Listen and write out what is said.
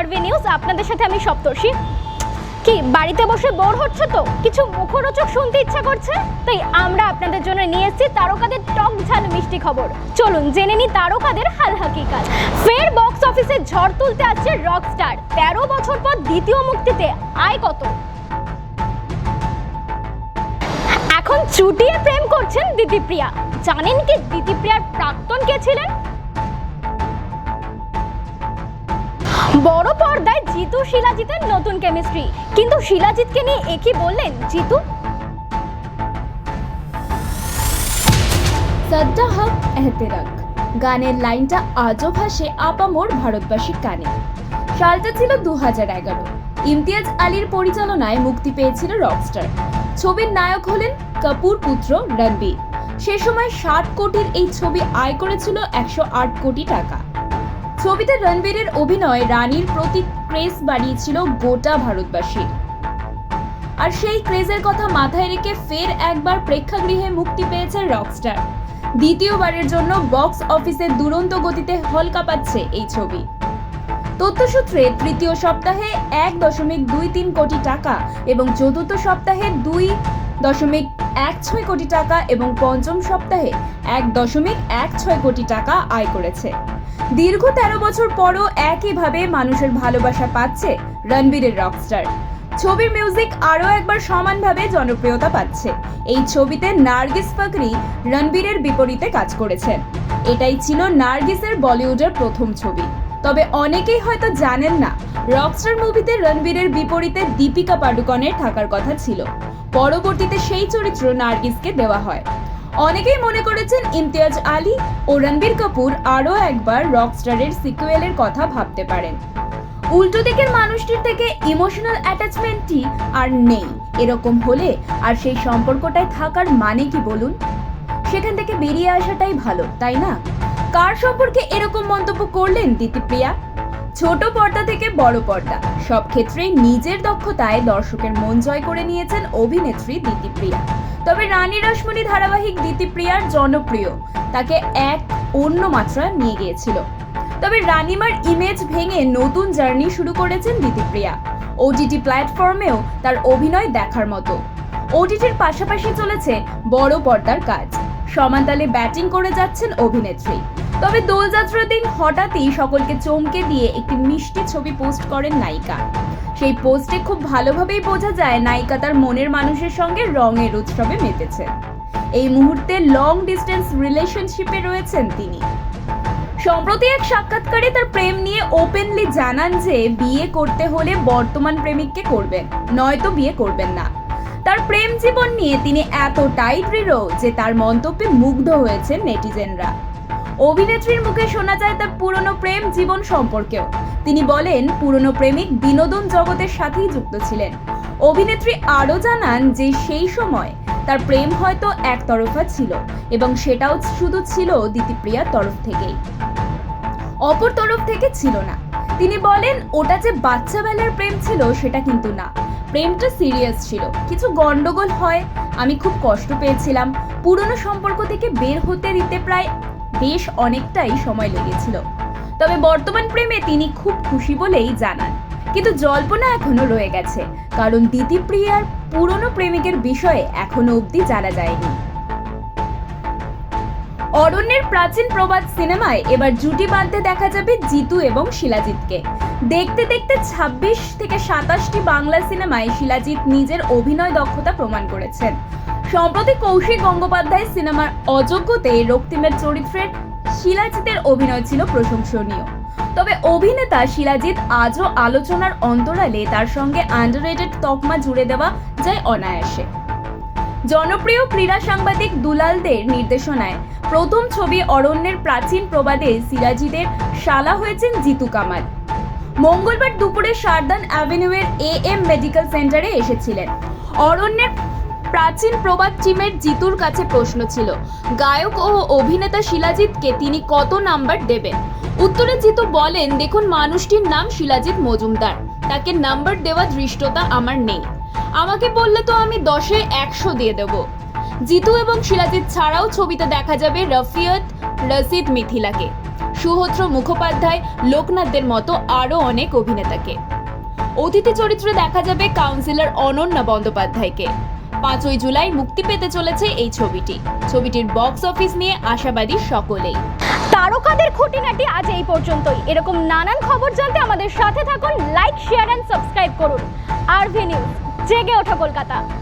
RV news, আপনাদের সাথে আমি সপ্তর্ষি। কি, বাড়িতে বসে বোর হচ্ছে তো? কিছু মুখরোচক শুনতে ইচ্ছা করছে? তাই আমরা আপনাদের জন্য নিয়ে এসেছি তারকাদের টক ঝাল মিষ্টি খবর। চলুন, জেনে নি তারকাদের হাল হাকিকাত। ফের বক্স অফিসে ঝড় তুলতে আসছে রকস্টার তেরো বছর পর দ্বিতীয় মুক্তিতে আয় কত? এখন চুটিয়ে প্রেম করছেন দিতিপ্রিয়া জানেন কি দিতিপ্রিয়ার প্রাক্তন কে ছিলেন? বড় পর্দায় জিতু শিলাজিতের নতুন কেমিস্ট্রি কিন্তু শিলাজিৎকে নিয়ে একই বললেন জিতু? সদ্দা হক এহতেরাক। গানের লাইনটা আজও ভাসে আপামোর ভারতবাসীর কানে। সালটা ছিল দু হাজার এগারো। ইমতিয়াজ আলীর পরিচালনায় মুক্তি পেয়েছিল রকস্টার ছবির নায়ক হলেন কাপুর পুত্র রণবীর। সে সময় ষাট কোটির এই ছবি আয় করেছিল একশো আট কোটি টাকা। ছবিতে রণবীরের অভিনয় রানীর প্রতি ক্রেজ বাড়িয়েছিল গোটা ভারতবাসীর। আর সেই ক্রেজের কথা মাথায় রেখে ফের একবার প্রেক্ষাগৃহে মুক্তি পেয়েছে রকস্টার। দ্বিতীয়বারের জন্য বক্স অফিসে দুরন্ত গতিতে হল কাঁপাচ্ছে এই ছবি। তথ্যসূত্রে তৃতীয় সপ্তাহে এক দশমিক দুই তিন কোটি টাকা এবং চতুর্থ সপ্তাহে দুই দশমিক এক ছয় কোটি টাকা এবং পঞ্চম সপ্তাহে এক দশমিক এক ছয় কোটি টাকা আয় করেছে। দীর্ঘ তেরো বছর পরও একইভাবে মানুষের ভালোবাসা পাচ্ছে রণবীরের রকস্টার ছবির মিউজিক আরও একবার সমানভাবে জনপ্রিয়তা পাচ্ছে। এই ছবিতে নার্গিস ফাকরি রণবীরের বিপরীতে কাজ করেছেন। এটাই ছিল নার্গিসের বলিউডের প্রথম ছবি। তবে অনেকেই হয়তো জানেন না রকস্টার মুভিতে রণবীরের বিপরীতে দীপিকা পাডুকনের থাকার কথা ছিল। পরবর্তীতে সেই চরিত্র নার্গিসকে দেওয়া হয়। অনেকেই মনে করেছেন ইমতিয়াজ আলী ও রণবীর কাপুর আরও একবার রকস্টারের সিকুয়েলের কথা ভাবতে পারেন। উল্টো দিকের মানুষটির থেকে ইমোশনাল অ্যাটাচমেন্টটি আর নেই। এরকম হলে আর সেই সম্পর্কটায় থাকার মানে কি বলুন? সেখান থেকে বেরিয়ে আসাটাই ভালো, তাই না? কার সম্পর্কে এরকম মন্তব্য করলেন দিতিপ্রিয়া? ছোট পর্দা থেকে বড় পর্দা। সব ক্ষেত্রেই নিজের দক্ষতায় দর্শকের মন জয় করে নিয়েছেন অভিনেত্রী দিতিপ্রিয়া। তবে রানী রাসমণি ধারাবাহিক দিতিপ্রিয়ার জনপ্রিয়, তাকে এক অন্য মাত্রা নিয়ে গিয়েছিল। তবে রানিমার ইমেজ ভেঙে নতুন জার্নি শুরু করেছেন দিতিপ্রিয়া। ওটিটি প্ল্যাটফর্মেও তার অভিনয় দেখার মতো। ওটিটির পাশাপাশি চলেছে বড় পর্দার কাজ। সমানতালে ব্যাটিং করে যাচ্ছেন অভিনেত্রী। তবে দোলযাত্রার দিন হঠাৎই সকলকে চমকে দিয়ে একটি মিষ্টি ছবি পোস্ট করেন নায়িকা। সেই পোস্টে খুব ভালোভাবেই বোঝা যায় নায়িকা তার মনের মানুষের সঙ্গে রঙের উৎসবে মেতেছে। এই মুহূর্তে লং ডিস্টেন্স রিলেশনশিপে রয়েছেন তিনি। সম্প্রতি এক সাক্ষাৎকারে তার প্রেম নিয়ে ওপেনলি জানান যে বিয়ে করতে হলে বর্তমান প্রেমিককে করবেন, নয়তো বিয়ে করবেন না। তার প্রেম জীবন নিয়ে তিনি এতটাই দৃঢ় যে তার মন্তব্যে মুগ্ধ হয়েছেন নেটিজেনরা। অভিনেত্রীর মুখে শোনা যায় তার পুরনো প্রেম জীবন সম্পর্কেও। তিনি বলেন, পুরনো প্রেমিক বিনোদন জগতের সাথেই যুক্ত ছিলেন। অভিনেত্রী আরও জানান যে সেই সময় তার প্রেম হয়তো একতরফা ছিল এবং সেটাও শুধু ছিল দিতিপ্রিয়ার তরফ থেকেই। অপর তরফ থেকে ছিল না। তিনি বলেন, ওটা যে বাচ্চা বেলার প্রেম ছিল সেটা কিন্তু না। প্রেমটা সিরিয়াস ছিল। কিছু গন্ডগোল হয়, আমি খুব কষ্ট পেয়েছিলাম। পুরনো সম্পর্ক থেকে বের হতে দিতে প্রায় বেশ অনেকটাই সময় লেগেছিল। তবে বর্তমান প্রেমে তিনি খুব খুশি বলেই জানান। কিন্তু জল্পনা এখনও রয়ে গেছে, কারণ দিতিপ্রিয়ার পুরনো প্রেমিকের বিষয়ে এখনও অবধি জানা যায়নি। অরণ্যের প্রাচীন প্রবাদ সিনেমায় এবার জুটি বাঁধতে দেখা যাবে জিতু এবং শিলাজিৎকে। দেখতে দেখতে ২৬ থেকে সাতাশটি বাংলা সিনেমায় শিলাজিৎ নিজের অভিনয় দক্ষতা প্রমাণ করেছেন। সম্প্রতি কৌশিক গঙ্গোপাধ্যায় সিনেমার অযোগ্যতে রক্তিমের চরিত্রের শিলাজিতের অভিনয় ছিল প্রশংসনীয়। তবে অভিনেতা শিলাজিৎ আজও আলোচনার অন্তরালে তার সঙ্গে আন্ডাররেটেড তকমা জুড়ে দেওয়া যায় অনায়াসে। জনপ্রিয় ক্রীড়া সাংবাদিক দুলালদের নির্দেশনায় প্রথম ছবি অরণ্যের প্রাচীন প্রবাদে সিরাজিদের শালা হয়েছেন জিতু কামাল। মঙ্গলবার দুপুরে সারদান অ্যাভিনিউয়ের এ এম মেডিকেল সেন্টারে এসেছিলেন। অরণ্যের প্রাচীন প্রবাদ টিমের জিতুর কাছে প্রশ্ন ছিল, গায়ক ও অভিনেতা শিলাজিৎকে তিনি কত নাম্বার দেবেন? উত্তরে জিতু বলেন, দেখুন, মানুষটির নাম শিলাজিৎ মজুমদার, তাকে নাম্বার দেওয়া ধৃষ্টতা আমার নেই। আমাকে বললে তো আমি দশে একশো দিয়ে দেব। জিতু এবং শিলাজিৎ ছাড়াও ছবিতে দেখা যাবে রফিয়ত, রসিদ মিথিলাকে। সুহত্র মুখোপাধ্যায়, লোকনাথদের মতো আরও অনেক অভিনেতাকে। অতিথি চরিত্রে দেখা যাবে কাউন্সিলর অনন্যা বন্দ্যোপাধ্যায়কে। পাঁচই জুলাই মুক্তি পেতে চলেছে এই ছবিটি। ছবিটির বক্স অফিস নিয়ে আশাবাদী সকলেই। তারকাদের খুঁটিনাটি আজ এই পর্যন্তই। এরকম নানান খবর জানতে আমাদের সাথে থাকুন লাইক শেয়ার অ্যান্ড সাবস্ক্রাইব করুন। আর ভি নিউজ, জেগে ওঠা কলকাতা।